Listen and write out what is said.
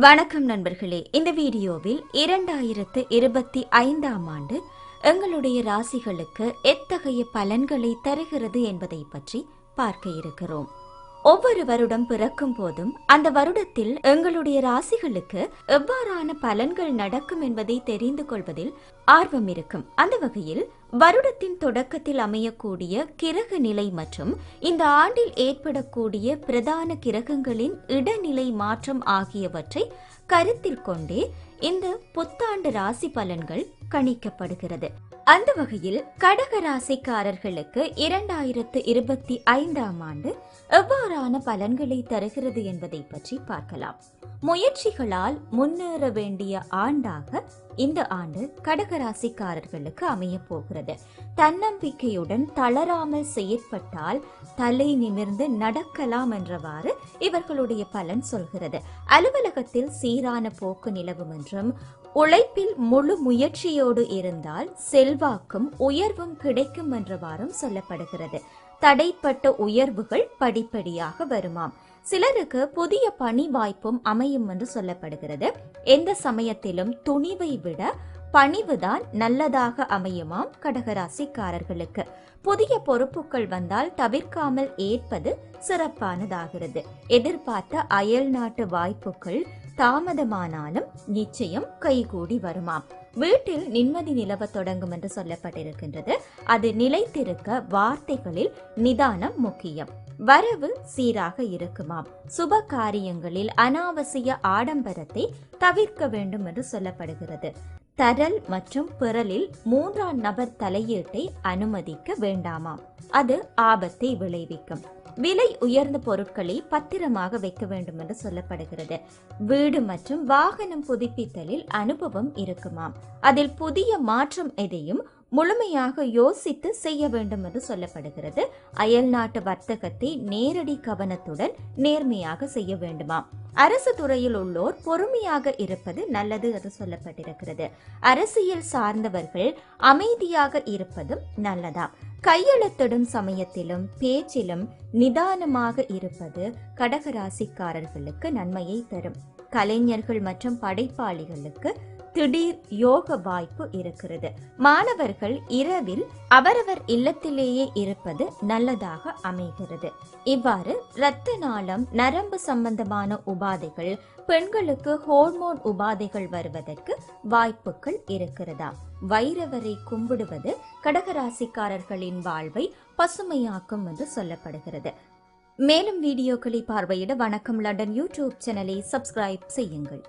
வணக்கம் நண்பர்களே. இந்த வீடியோவில் இரண்டாயிரத்து இருபத்தி ஐந்தாம் ஆண்டு எங்களுடைய ராசிகளுக்கு எத்தகைய பலன்களை தருகிறது என்பதை பற்றி பார்க்க இருக்கிறோம். ஒவ்வொரு வருடம் பிறக்கும் போதும் அந்த வருடத்தில் எங்களுடைய ராசிகளுக்கு எவ்வாறான பலன்கள் நடக்கும் என்பதை தெரிந்து கொள்வதில் ஆர்வம் இருக்கும். அந்த வகையில் வருடத்தின் தொடக்கத்தில் அமையக்கூடிய கிரக நிலை மற்றும் இந்த ஆண்டில் ஏற்படக்கூடிய பிரதான கிரகங்களின் இடநிலை மாற்றம் ஆகியவற்றை கருத்தில் கொண்டே இந்த புத்தாண்டு ராசி பலன்கள் கணிக்கப்படுகிறது. அந்த வகையில் கடக ராசிக்காரர்களுக்கு இரண்டாயிரத்து இருபத்தி ஐந்தாம் ஆண்டு எவ்வாறான பலன்களை தருகிறது என்பதை பற்றி பார்க்கலாம். முயற்சிகளால் முன்னேற வேண்டிய ஆண்டாக இந்த ஆண்டு கடகராசிக்காரர்களுக்கு அமைய போகிறது. தன்னம்பிக்கையுடன் தளராமல் செயற்பட்டால் தலை நிமிர்ந்து நடக்கலாம் என்றவாறு இவர்களுடைய பலன் சொல்கிறது. அலுவலகத்தில் சீரான போக்கு நிலவும் என்றும் உழைப்பில் முழு முயற்சியோடு இருந்தால் செல்வாக்கும் உயர்வும் கிடைக்கும் என்றவாறும் சொல்லப்படுகிறது. தடைப்பட்ட உயர்வுகள் படிப்படியாக வருமாம். சிலருக்கு புதிய பணி வாய்ப்பும் அமையும் என்று சொல்லப்படுகிறது. எந்த சமயத்திலும் துணிவை விட பணிவுதான் நல்லதாக அமையுமாம் கடகராசிக்காரர்களுக்கு. புதிய பொறுப்புகள் வந்தால் தவிர்க்காமல் ஏற்பது சிறப்பானதாகிறது. எதிர்பார்த்த அயல் நாட்டு வாய்ப்புகள் தாமதமானாலும் நிச்சயம் கைகூடி வருமாம். வீட்டில் நிம்மதி நிலவ தொடங்கும் என்று சொல்லப்பட்டிருக்கின்றது. அது நிலைத்திருக்க வார்த்தைகளில் நிதானம் முக்கியம். வரவு சீராக இருக்குமாம். சுப காரியங்களில் அனாவசிய ஆடம்பரத்தை தவிர்க்க வேண்டும் என்று சொல்லப்படுகிறது. தரல் மற்றும் பிறலில் மூன்றாம் நபர் தலையீட்டை அனுமதிக்க வேண்டாமாம். அது ஆபத்தை விளைவிக்கும். விலை உயர்ந்த பொருட்களை பத்திரமாக வைக்க வேண்டும் என்று சொல்லப்படுகிறது. வீடு மற்றும் வாகனம் புதுப்பித்தலில் அனுபவம் இருக்குமாம். அதில் புதிய மாற்றம் எதையும் முழுமையாக யோசித்து செய்ய வேண்டும் என்று சொல்லப்படுகிறது. அயல் நாட்டு வர்த்தகத்தை நேரடி கவனத்துடன் நேர்மையாக செய்ய வேண்டுமாம். அரசு துறையில் உள்ளோர் பொறுமையாக இருப்பது நல்லது என்று சொல்லப்பட்டிருக்கிறது. அரசியல் சார்ந்தவர்கள் அமைதியாக இருப்பதும் நல்லதாம். கையெழுத்திடும் சமயத்திலும் பேச்சிலும் நிதானமாக இருப்பது கடகராசிக்காரர்களுக்கு நன்மையை தரும். கலைஞர்கள் மற்றும் படைப்பாளிகளுக்கு திடீர் யோக வாய்ப்பு இருக்கிறது. மாணவர்கள் இரவில் அவரவர் இல்லத்திலேயே இருப்பது நல்லதாக அமைகிறது. இவ்வாறு இரத்த நாளம் நரம்பு சம்பந்தமான உபாதைகள் பெண்களுக்கு ஹோர்மோன் உபாதைகள் வருவதற்கு வாய்ப்புகள் இருக்கிறதா? வைரவரை கும்பிடுவது கடகராசிக்காரர்களின் வாழ்வை பசுமையாக்கும் என்று சொல்லப்படுகிறது. மேலும் வீடியோக்களை பார்வையிட வணக்கம். லண்டன் யூடியூப் சேனலை சப்ஸ்கிரைப் செய்யுங்கள்.